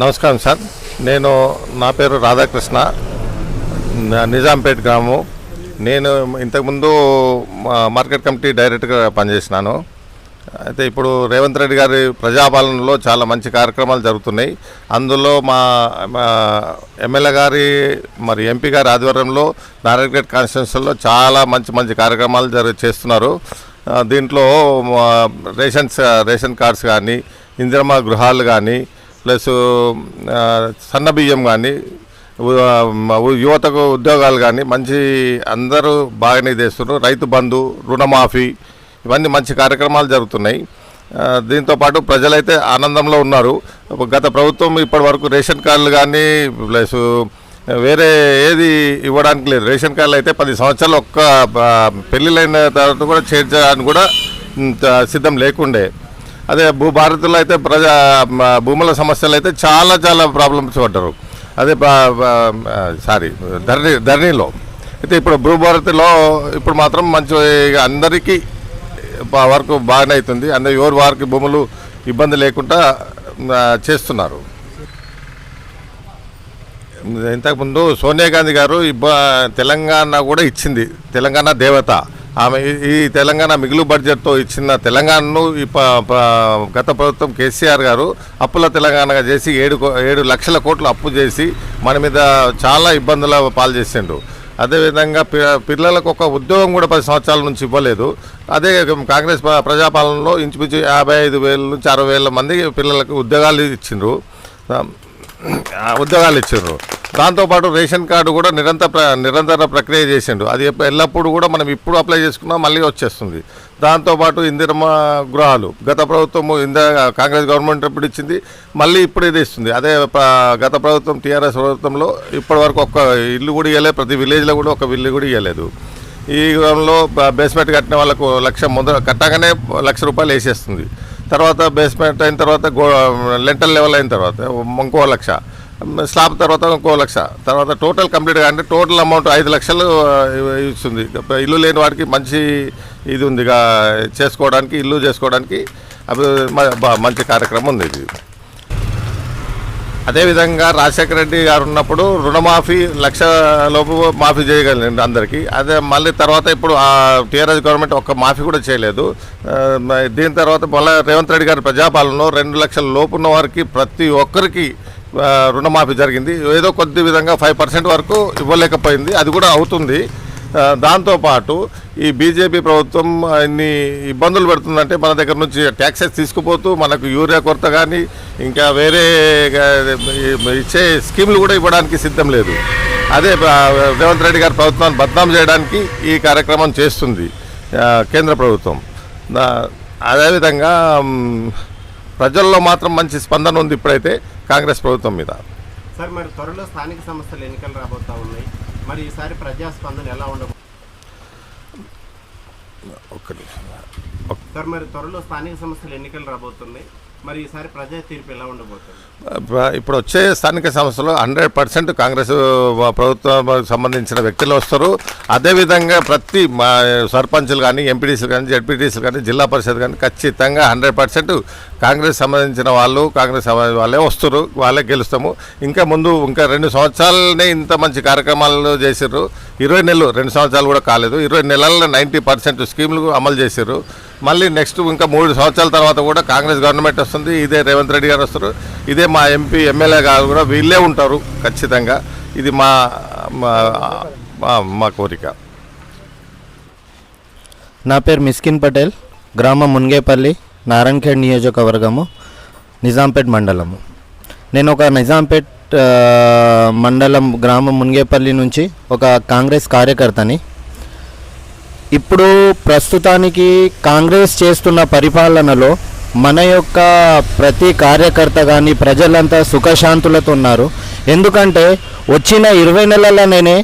నమస్కారం సార్. నేను నా పేరు రాధాకృష్ణ. నిజాంపేట్ గ్రామం నేను ఇంతకుముందు మార్కెట్ కమిటీ డైరెక్టర్గా పనిచేసినాను. అయితే ఇప్పుడు రేవంత్ రెడ్డి గారి ప్రజాపాలనలో చాలా మంచి కార్యక్రమాలు జరుగుతున్నాయి. అందులో మా మా ఎమ్మెల్యే గారి మరి ఎంపీ గారి ఆధ్వర్యంలో నారాయణగఢ్ కాన్స్టిట్యున్సీలో చాలా మంచి మంచి కార్యక్రమాలు జరు చేస్తున్నారు. దీంట్లో రేషన్స్ రేషన్ కార్డ్స్ కానీ ఇందిరమ్మ గృహాలు కానీ ప్లస్ సన్న బియ్యం కానీ యువతకు ఉద్యోగాలు కానీ మంచి అందరూ బాగానే చేస్తున్నారు. రైతు బంధు రుణమాఫీ ఇవన్నీ మంచి కార్యక్రమాలు జరుగుతున్నాయి. దీంతోపాటు దీంతో పాటు ప్రజలైతే ఆనందంలో ఉన్నారు. గత ప్రభుత్వం ఇప్పటి వరకు రేషన్ కార్డులు కానీ ప్లస్ వేరే ఏది ఇవ్వడానికి లేదు. రేషన్ కార్డులు అయితే పది సంవత్సరాలు ఒక్క పెళ్ళిళ్ళైన తర్వాత కూడా చేర్చడానికి కూడా సిద్ధం లేకుండే. అదే భూభారత్లో అయితే ప్రజా భూముల సమస్యలు అయితే చాలా చాలా ప్రాబ్లమ్స్ పడ్డారు. అదే బా- సారీ ధరణి ధరణిలో. అయితే ఇప్పుడు భూభారతిలో ఇప్పుడు మాత్రం మంచి అందరికీ వరకు బాగానే అవుతుంది. అందరు ఎవరి వారికి భూములు ఇబ్బంది లేకుండా చేస్తున్నారు. ఇంతకుముందు సోనియా గాంధీ గారు ఇబ్బ తెలంగాణ కూడా ఇచ్చింది. తెలంగాణ దేవత. ఆమె ఈ- తెలంగాణ మిగులు బడ్జెట్తో ఇచ్చిన తెలంగాణను ఈ ప- గత ప్రభుత్వం కేసీఆర్ గారు అప్పుల తెలంగాణగా చేసి ఏడు కో- ఏడు లక్షల కోట్లు అప్పు చేసి మన మీద చాలా ఇబ్బందుల పాలు చేసిండు. అదేవిధంగా పి పిల్లలకు ఒక ఉద్యోగం కూడా పది సంవత్సరాల నుంచి ఇవ్వలేదు. అదే కాంగ్రెస్ ప్రజాపాలనలో ఇంచుమించు యాభై ఐదు వేల నుంచి అరవై వేల మంది పిల్లలకు ఉద్యోగాలు ఇచ్చిండ్రు. ఉద్యోగాలు ఇచ్చిండ్రు. దాంతోపాటు రేషన్ కార్డు కూడా నిరంతర ప్ర- నిరంతర ప్రక్రియ చేసిండు. అది ఎల్లప్పుడు ఎల్లప్పుడూ కూడా మనం ఇప్పుడు అప్లై చేసుకున్నా మళ్ళీ వచ్చేస్తుంది. దాంతోపాటు ఇందిరమ్మ గృహాలు. గత ప్రభుత్వము ఇంద కాంగ్రెస్ గవర్నమెంట్ ఎప్పుడు ఇచ్చింది మళ్ళీ ఇప్పుడు ఇది ఇస్తుంది అదే గత ప్రభుత్వం టీఆర్ఎస్ ప్రభుత్వంలో ఇప్పటి వరకు ఒక్క ఇల్లు కూడా ఇవ్వలేదు ప్రతి విలేజ్లో కూడా ఒక ఇల్లు కూడా ఇవ్వలేదు ఈ గ్రామంలో బేస్మెంట్ కట్టిన వాళ్ళకు లక్ష ముందర కట్టగానే లక్ష రూపాయలు వేసేస్తుంది. తర్వాత బేస్మెంట్ అయిన తర్వాత గో లెంటల్ లెవెల్ అయిన తర్వాత ఇంకో లక్ష. స్లాబ్ తర్వాత ఇంకో లక్ష. తర్వాత టోటల్ కంప్లీట్గా అంటే టోటల్ అమౌంట్ ఐదు లక్షలు ఇస్తుంది. ఇల్లు లేని వాడికి మంచి ఇది ఉంది. చేసుకోవడానికి ఇల్లు చేసుకోవడానికి మంచి కార్యక్రమం ఉంది ఇది. అదేవిధంగా రాజశేఖర రెడ్డి గారు ఉన్నప్పుడు రుణమాఫీ లక్ష లోపు మాఫీ చేయగలిగింది అందరికీ. అదే మళ్ళీ తర్వాత ఇప్పుడు ఆ టీఆర్ఎస్ గవర్నమెంట్ ఒక్క మాఫీ కూడా చేయలేదు. దీని తర్వాత మళ్ళీ రేవంత్ రెడ్డి గారి ప్రజాపాలనలో రెండు లక్షల లోపు ఉన్న వారికి ప్రతి ఒక్కరికి రుణమాఫీ జరిగింది. ఏదో కొద్ది విధంగా ఫైవ్ పర్సెంట్ వరకు ఇవ్వలేకపోయింది. అది కూడా అవుతుంది. దాంతోపాటు ఈ బీజేపీ ప్రభుత్వం ఇన్ని ఇబ్బందులు పెడుతుందంటే మన దగ్గర నుంచి ట్యాక్సెస్ తీసుకుపోతూ మనకు యూరియా కొరత కానీ ఇంకా వేరే ఇచ్చే స్కీములు కూడా ఇవ్వడానికి సిద్ధం లేదు. అదే రేవంత్ రెడ్డి గారి ప్రభుత్వాన్ని బద్నాం చేయడానికి ఈ కార్యక్రమం చేస్తుంది కేంద్ర ప్రభుత్వం. అదేవిధంగా ప్రజల్లో మాత్రం మంచి స్పందన ఉంది ఇప్పుడైతే కాంగ్రెస్ ప్రభుత్వం మీద. సార్ మరి త్వరలో స్థానిక సంస్థల ఎన్నికలు రాబోతా ఉన్నాయి. మరి ఈసారి ఎలా ఉండబో ఒక్క నిమిషం. సార్ మరి త్వరలో స్థానిక సంస్థల ఎన్నికలు రాబోతున్నాయి. మరి ఈసారి ప్రజా తీర్పు ఎలా ఉండబోతుంది? ఇప్పుడు వచ్చే స్థానిక సంస్థలు హండ్రెడ్ పర్సెంట్ కాంగ్రెస్ ప్రభుత్వం సంబంధించిన వ్యక్తులు వస్తారు. అదేవిధంగా ప్రతి సర్పంచులు కానీ ఎంపీటీసీలు కానీ జడ్పీటీసీలు కానీ జిల్లా పరిషత్ కానీ ఖచ్చితంగా హండ్రెడ్ పర్సెంట్ కాంగ్రెస్ సంబంధించిన వాళ్ళు కాంగ్రెస్ సంబంధించిన వాళ్ళే వస్తారు వాళ్ళే గెలుస్తాము. ఇంకా ముందు ఇంకా రెండు సంవత్సరాలనే ఇంత మంచి కార్యక్రమాలు చేసారు ఇరవై నెలలు రెండు సంవత్సరాలు కూడా కాలేదు. ఇరవై నెలల్లో నైంటీ పర్సెంట్ స్కీములు అమలు చేశారు మళ్ళీ నెక్స్ట్ ఇంకా మూడు సంవత్సరాల తర్వాత కూడా కాంగ్రెస్ గవర్నమెంట్ వస్తుంది. ఇదే రేవంత్ రెడ్డి గారు వస్తారు. ఇదే మా ఎంపీ ఎమ్మెల్యే గారు కూడా వీళ్ళే ఉంటారు ఖచ్చితంగా. ఇది మా మా- మా- మా కోరిక. నా పేరు మిస్కిన్ పటేల్ గ్రామం మున్గేపల్లి. నారాయణఖేడ్ నియోజకవర్గము నిజాంపేట్ మండలము. నేను ఒక నిజాంపేట్ మండలం గ్రామం మున్గేపల్లి నుంచి ఒక కాంగ్రెస్ కార్యకర్తని. ఇప్పుడు ప్రస్తుతానికి కాంగ్రెస్ చేస్తున్న పరిపాలనలో మన యొక్క ప్రతి కార్యకర్త కానీ ప్రజలంతా సుఖశాంతులతో ఉన్నారు. ఎందుకంటే వచ్చిన ఇరవై నెలలనే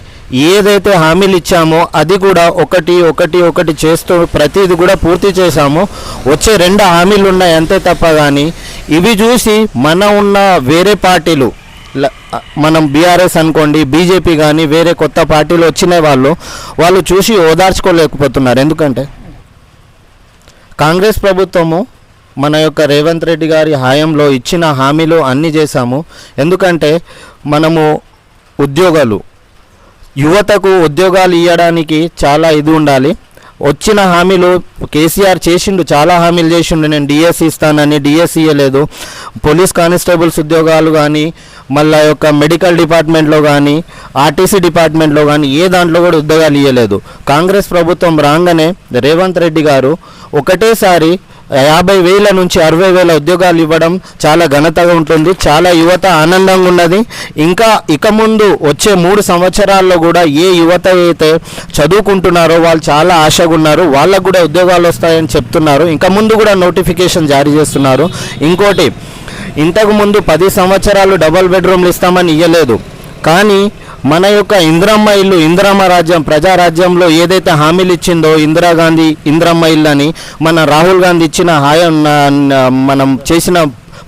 ఏదైతే హామీలు ఇచ్చామో అది కూడా ఒకటి ఒకటి ఒకటి చేస్తూ ప్రతిది కూడా పూర్తి చేశామో. వచ్చే రెండు హామీలు ఉన్నాయి అంతే తప్ప కానీ ఇవి చూసి మన ఉన్న వేరే పార్టీలు మనం బీఆర్ఎస్ అనుకోండి బీజేపీ కానీ వేరే కొత్త పార్టీలు వచ్చిన వాళ్ళు వాళ్ళు చూసి ఓదార్చుకోలేకపోతున్నారు. ఎందుకంటే కాంగ్రెస్ ప్రభుత్వము మన యొక్క రేవంత్ రెడ్డి గారి హాయంలో ఇచ్చిన హామీలు అన్నీ చేశాము. ఎందుకంటే మనము ఉద్యోగాలు యువతకు ఉద్యోగాలు ఇవ్వడానికి చాలా ఇది ఉండాలి. వచ్చిన హామీలు కేసీఆర్ చేసిండు చాలా హామీలు చేసిండు. నేను డిఎస్సి ఇస్తానని డిఎస్సి ఇవ్వలేదు పోలీస్ కానిస్టేబుల్స్ ఉద్యోగాలు కానీ మళ్ళీ యొక్క మెడికల్ డిపార్ట్మెంట్లో కానీ ఆర్టీసీ డిపార్ట్మెంట్లో కానీ ఏ దాంట్లో కూడా ఉద్యోగాలు ఇవ్వలేదు కాంగ్రెస్ ప్రభుత్వం రాగానే రేవంత్ రెడ్డి గారు ఒకటేసారి యాభై వేల నుంచి అరవై వేల ఉద్యోగాలు ఇవ్వడం చాలా ఘనతగా ఉంటుంది. చాలా యువత ఆనందంగా ఉన్నది. ఇంకా ఇక ముందు వచ్చే మూడు సంవత్సరాల్లో కూడా ఏ యువత అయితే చదువుకుంటున్నారో వాళ్ళు చాలా ఆశగా ఉన్నారు. వాళ్ళకు కూడా ఉద్యోగాలు వస్తాయని చెప్తున్నారు. ఇంకా ముందు కూడా నోటిఫికేషన్ జారీ చేస్తున్నారు. ఇంకోటి ఇంతకుముందు పది సంవత్సరాలు డబల్ బెడ్రూమ్లు ఇస్తామని ఇవ్వలేదు కానీ మన యొక్క ఇందిరమ్మ ఇల్లు ఇందిరమ్మ రాజ్యం ప్రజారాజ్యంలో ఏదైతే హామీలు ఇచ్చిందో ఇందిరాగాంధీ ఇందిరమ్మ ఇల్లు అని మన రాహుల్ గాంధీ ఇచ్చిన హాయ మనం చేసిన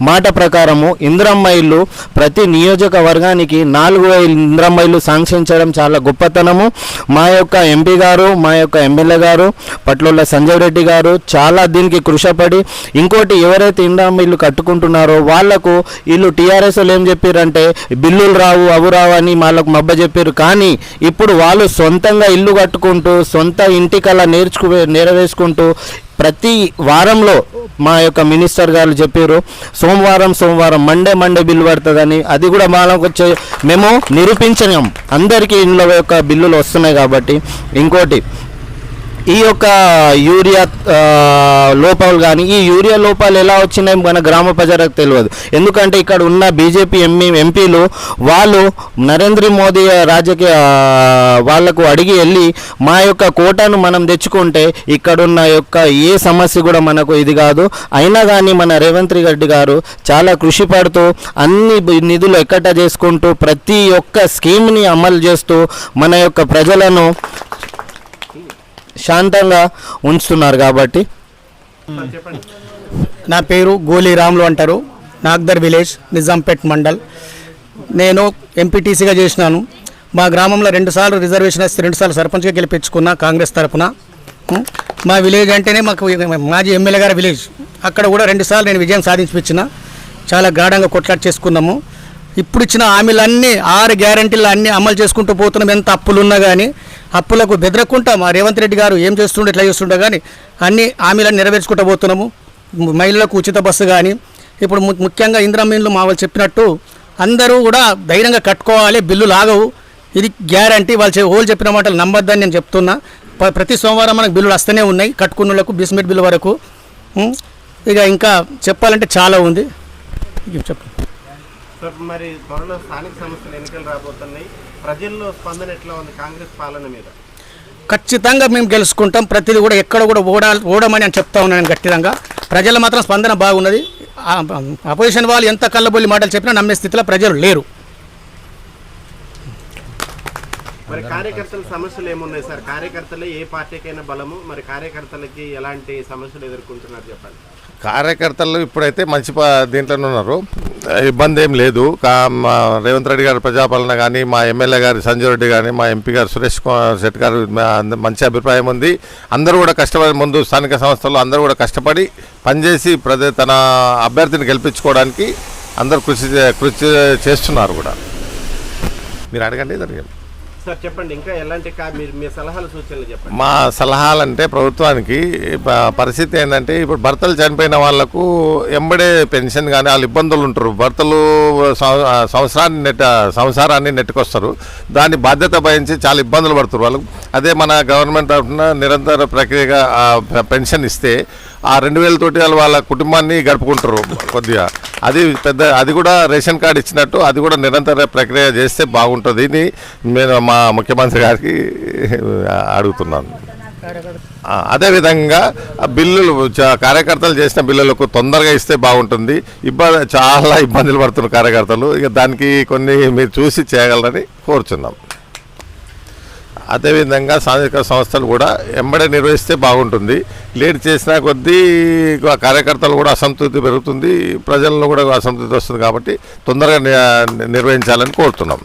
మాట ప్రకారము ఇందిరమ్మ ఇల్లు ప్రతి నియోజకవర్గానికి నాలుగు వేలు ఇందిరమ్మ ఇల్లు శాంక్షన్ చేయడం చాలా గొప్పతనము. మా యొక్క ఎంపీ గారు మా యొక్క ఎమ్మెల్యే గారు పట్లోళ్ళ సంజయ్ రెడ్డి గారు చాలా దీనికి కృషపడి ఇంకోటి ఎవరైతే ఇందిరమ్మ ఇల్లు కట్టుకుంటున్నారో వాళ్ళకు వీళ్ళు టీఆర్ఎస్ ఏం చెప్పారంటే బిల్లులు రావు అవు రావు అని వాళ్ళకు మబ్బ చెప్పారు. కానీ ఇప్పుడు వాళ్ళు సొంతంగా ఇల్లు కట్టుకుంటూ సొంత ఇంటికల్లా నేర్చుకు నెరవేర్చుకుంటూ ప్రతి వారంలో మా యొక్క మినిస్టర్ గారు చెప్పారు సోమవారం సోమవారం మండే మండే బిల్లు పడుతుందని. అది కూడా మాకు వచ్చే మేము నిరూపించలేం. అందరికీ ఇంట్లో యొక్క బిల్లులు వస్తున్నాయి కాబట్టి. ఇంకోటి ఈ యొక్క యూరియా లోపాలు కానీ ఈ యూరియా లోపాలు ఎలా వచ్చినాయి మన గ్రామ ప్రజలకు తెలియదు. ఎందుకంటే ఇక్కడ ఉన్న బీజేపీ ఎంఈ ఎంపీలు వాళ్ళు నరేంద్ర మోదీ రాజకీయ వాళ్ళకు వాళ్ళకు అడిగి వెళ్ళి మా యొక్క కోటాను మనం తెచ్చుకుంటే ఇక్కడున్న యొక్క ఏ సమస్య కూడా మనకు ఇది కాదు. అయినా కానీ మన రేవంత్ రెడ్డి గారు చాలా కృషి పడుతూ అన్ని నిధులు ఎక్కట చేసుకుంటూ ప్రతి ఒక్క స్కీమ్ని అమలు చేస్తూ మన యొక్క ప్రజలను శాంతంగా ఉంచుతున్నారు కాబట్టి. నా పేరు గోలీ రాములు అంటారు. నాగ్దర్ విలేజ్ నిజాంపేట్ మండల్. నేను ఎంపీటీసీగా చేసినాను. మా గ్రామంలో రెండుసార్లు రిజర్వేషన్ వేస్తే రెండుసార్లు సర్పంచ్గా గెలిపించుకున్నా కాంగ్రెస్ తరఫున మా విలేజ్ అంటేనే మాకు మాజీ ఎమ్మెల్యే గారి విలేజ్. అక్కడ కూడా రెండుసార్లు నేను విజయం సాధించిపించిన. చాలా గాఢంగా కొట్లాట చేసుకున్నాము. ఇప్పుడు ఇచ్చిన హామీలన్నీ ఆరు గ్యారంటీలు అన్నీ అమలు చేసుకుంటూ పోతున్నాం. ఎంత అప్పులు ఉన్నా కానీ అప్పులకు బెదరకుండా మా రేవంత్ రెడ్డి గారు ఏం చేస్తుండే ఎట్లా చేస్తుండే కానీ అన్ని హామీలను నెరవేర్చుకుంటూ పోతున్నాము మహిళలకు ఉచిత బస్సు కానీ ఇప్పుడు ము- ముఖ్యంగా ఇంద్రమీన్లు మా వాళ్ళు చెప్పినట్టు అందరూ కూడా ధైర్యంగా కట్టుకోవాలి బిల్లు లాగవు ఇది గ్యారంటీ. వాళ్ళు చె- వాళ్ళు చెప్పిన మాటలు నమ్మొద్దని నేను చెప్తున్నా. ప్రతి సోమవారం మనకు బిల్లులు వస్తూనే ఉన్నాయి కట్టుకున్న వాళ్ళకు బిస్మెట్ బిల్లు వరకు. ఇక ఇంకా చెప్పాలంటే చాలా ఉంది. చెప్పండి సార్ మరి త్వరలో స్థానిక సంస్థల ఎన్నికలు రాబోతున్నాయి. ప్రజల్లో స్పందన ఎట్లా ఉంది కాంగ్రెస్ పాలన మీద? ఖచ్చితంగా మేము గెలుచుకుంటాం. ప్రతిదీ కూడా ఎక్కడ కూడా ఓడా ఓడమని అని చెప్తా ఉన్నాను ఖచ్చితంగా ప్రజల మాత్రం స్పందన బాగున్నది. అపోజిషన్ వాళ్ళు ఎంత కళ్ళబొల్లి మాటలు చెప్పినా నమ్మే స్థితిలో ప్రజలు లేరు. మరి కార్యకర్తల సమస్యలు ఏమున్నాయి సార్? కార్యకర్తలే ఏ పార్టీకైనా బలము మరి కార్యకర్తలకి ఎలాంటి సమస్యలు ఎదుర్కొంటున్నారు చెప్పండి. కార్యకర్తలు ఇప్పుడైతే మంచి దీంట్లోనే ఉన్నారు. ఇబ్బంది ఏం లేదు. కా మా రేవంత్ రెడ్డి గారి ప్రజాపాలన కానీ మా ఎమ్మెల్యే గారి సంజయ్ రెడ్డి కానీ మా ఎంపీ గారు సురేష్ కుమార్ శెట్టి గారు మంచి అభిప్రాయం ఉంది. అందరూ కూడా కష్టపడి ముందు స్థానిక సంస్థలు అందరూ కూడా కష్టపడి పనిచేసి ప్రజ తన అభ్యర్థిని గెలిపించుకోవడానికి అందరూ కృషి చే- కృషి చేస్తున్నారు కూడా. మీరు అడగండి జరిగింది సార్ చెప్పండి. ఇంకా ఎలాంటి మీరు మీ సలహాలు సూచనలు చెప్పండి. మా సలహాలంటే ప్రభుత్వానికి పరిస్థితి ఏంటంటే ఇప్పుడు భర్తలు చనిపోయిన వాళ్ళకు ఎంబడే పెన్షన్ కానీ వాళ్ళు ఇబ్బందులు ఉంటారు. భర్తలు సంవత్సరాన్ని నెట్ సంసారాన్ని నెట్టుకొస్తారు. దాన్ని బాధ్యత భయించి చాలా ఇబ్బందులు పడుతారు వాళ్ళు అదే మన గవర్నమెంట్ తరఫున నిరంతర ప్రక్రియగా పెన్షన్ ఇస్తే ఆ రెండు వేలతోటి వాళ్ళు వాళ్ళ కుటుంబాన్ని గడుపుకుంటారు కొద్దిగా. అది పెద్ద అది కూడా రేషన్ కార్డు ఇచ్చినట్టు అది కూడా నిరంతర ప్రక్రియ చేస్తే బాగుంటుంది అని నేను మా ముఖ్యమంత్రి గారికి అడుగుతున్నాను. అదేవిధంగా ఆ బిల్లులు కార్యకర్తలు చేసిన బిల్లులకు తొందరగా ఇస్తే బాగుంటుంది. ఇబ్బంది చాలా ఇబ్బందులు పడుతున్నారు కార్యకర్తలు. ఇక దానికి కొన్ని మీరు చూసి చేయగలరని కోరుచున్నాం. అదేవిధంగా సాంఘిక సంస్థలు కూడా ఎంబడే నిర్వహిస్తే బాగుంటుంది. లేట్ చేసినా కొద్దీ ఆ కార్యకర్తలు కూడా అసంతృప్తి పెరుగుతుంది. ప్రజల్లో కూడా అసంతృప్తి వస్తుంది కాబట్టి తొందరగా నిర్వహించాలని కోరుతున్నాం.